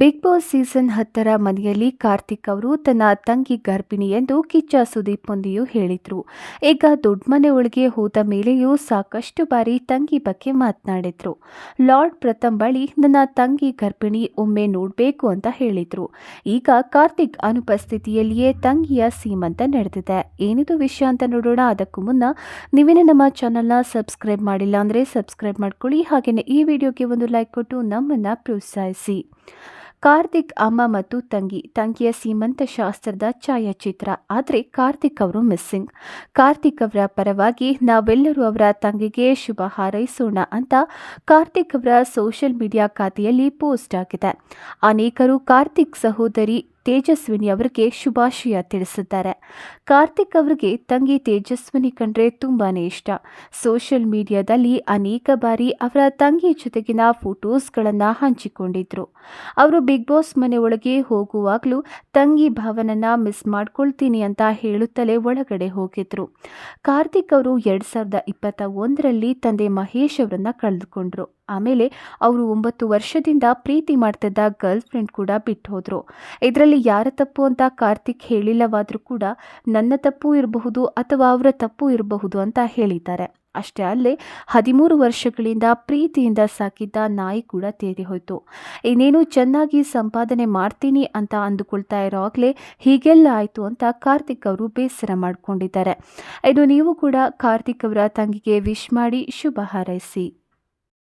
Big boss season ಹತ್ತರ ಮನೆಯಲ್ಲಿ ಕಾರ್ತಿಕ್ ಅವರು ತನ್ನ ತಂಗಿ ಗರ್ಭಿಣಿ ಎಂದು ಕಿಚ್ಚ ಸುದೀಪ್ ಮುಂದೆಯೂ ಹೇಳಿದ್ರು. ಈಗ ದೊಡ್ಡ ಮನೆ ಒಳಗೆ ಹೋದ ಮೇಲೆಯೂ ಸಾಕಷ್ಟು ಬಾರಿ ತಂಗಿ ಬಗ್ಗೆ ಮಾತನಾಡಿದ್ರು. ಲಾರ್ಡ್ ಪ್ರಥಮ್ ಬಳಿ ನನ್ನ ತಂಗಿ ಗರ್ಭಿಣಿ ಒಮ್ಮೆ ನೋಡಬೇಕು ಅಂತ ಹೇಳಿದ್ರು. ಈಗ ಕಾರ್ತಿಕ್ ಅನುಪಸ್ಥಿತಿಯಲ್ಲಿಯೇ ತಂಗಿಯ ಸೀಮಂತ ನಡೆದಿದೆ. ಏನಿದು ವಿಷಯ ಅಂತ ನೋಡೋಣ. ಅದಕ್ಕೂ ಮುನ್ನ ನೀವೇನೇ ನಮ್ಮ ಚಾನಲ್ನ ಸಬ್ಸ್ಕ್ರೈಬ್ ಮಾಡಿಲ್ಲ ಅಂದರೆ ಸಬ್ಸ್ಕ್ರೈಬ್ ಮಾಡ್ಕೊಳ್ಳಿ. ಹಾಗೆಯೇ ಈ ವಿಡಿಯೋಗೆ ಒಂದು ಲೈಕ್ ಕೊಟ್ಟು ನಮ್ಮನ್ನು ಪ್ರೋತ್ಸಾಹಿಸಿ. ಕಾರ್ತಿಕ್ ಅಮ್ಮ ಮತ್ತು ತಂಗಿ, ತಂಗಿಯ ಸೀಮಂತ ಶಾಸ್ತ್ರದ ಛಾಯಾಚಿತ್ರ. ಆದರೆ ಕಾರ್ತಿಕ್ ಅವರು ಮಿಸ್ಸಿಂಗ್. ಕಾರ್ತಿಕ್ ಅವರ ಪರವಾಗಿ ನಾವೆಲ್ಲರೂ ಅವರ ತಂಗಿಗೆ ಶುಭ ಹಾರೈಸೋಣ ಅಂತ ಕಾರ್ತಿಕ್ ಅವರ ಸೋಷಿಯಲ್ ಮೀಡಿಯಾ ಖಾತೆಯಲ್ಲಿ ಪೋಸ್ಟ್ ಆಗಿದೆ ಅನೇಕರು ಕಾರ್ತಿಕ್ ಸಹೋದರಿ ತೇಜಸ್ವಿನಿ ಅವರಿಗೆ ಶುಭಾಶಯ ತಿಳಿಸಿದ್ದಾರೆ. ಕಾರ್ತಿಕ್ ಅವರಿಗೆ ತಂಗಿ ತೇಜಸ್ವಿನಿ ಕಂಡ್ರೆ ತುಂಬಾ ಇಷ್ಟ. ಸೋಷಿಯಲ್ ಮೀಡಿಯಾದಲ್ಲಿ ಅನೇಕ ಬಾರಿ ಅವರ ತಂಗಿ ಜೊತೆಗಿನ ಫೋಟೋಸ್ಗಳನ್ನು ಹಂಚಿಕೊಂಡಿದ್ರು. ಅವರು ಬಿಗ್ ಬಾಸ್ ಮನೆ ಒಳಗೆ ಹೋಗುವಾಗಲೂ ತಂಗಿ ಭಾವನನ್ನ ಮಿಸ್ ಮಾಡ್ಕೊಳ್ತೀನಿ ಅಂತ ಹೇಳುತ್ತಲೇ ಒಳಗಡೆ ಹೋಗಿದ್ರು. ಕಾರ್ತಿಕ್ ಅವರು ಎರಡ್ ಸಾವಿರದ ಇಪ್ಪತ್ತ ಒಂದರಲ್ಲಿ ತಂದೆ ಮಹೇಶ್ ಅವರನ್ನ ಕಳೆದುಕೊಂಡ್ರು. ಆಮೇಲೆ ಅವರು ಒಂಬತ್ತು ವರ್ಷದಿಂದ ಪ್ರೀತಿ ಮಾಡ್ತಿದ್ದ ಗರ್ಲ್ ಫ್ರೆಂಡ್ ಕೂಡ ಬಿಟ್ಟು ಹೋದರು. ಇದರಲ್ಲಿ ಯಾರ ತಪ್ಪು ಅಂತ ಕಾರ್ತಿಕ್ ಹೇಳಿಲ್ಲವಾದರೂ ಕೂಡ ನನ್ನ ತಪ್ಪು ಇರಬಹುದು ಅಥವಾ ಅವರ ತಪ್ಪು ಇರಬಹುದು ಅಂತ ಹೇಳಿದ್ದಾರೆ. ಅಷ್ಟೇ ಅಲ್ಲೇ ಹದಿಮೂರು ವರ್ಷಗಳಿಂದ ಪ್ರೀತಿಯಿಂದ ಸಾಕಿದ್ದ ನಾಯಿ ಕೂಡ ತೇರಿ ಹೋಯಿತು ಇನ್ನೇನು ಚೆನ್ನಾಗಿ ಸಂಪಾದನೆ ಮಾಡ್ತೀನಿ ಅಂತ ಅಂದುಕೊಳ್ತಾ ಆಗಲೇ ಹೀಗೆಲ್ಲ ಆಯಿತು ಅಂತ ಕಾರ್ತಿಕ್ ಅವರು ಬೇಸರ ಮಾಡಿಕೊಂಡಿದ್ದಾರೆ. ಇದು ನೀವು ಕೂಡ ಕಾರ್ತಿಕ್ ಅವರ ತಂಗಿಗೆ ವಿಶ್ ಮಾಡಿ ಶುಭ ಹಾರೈಸಿ.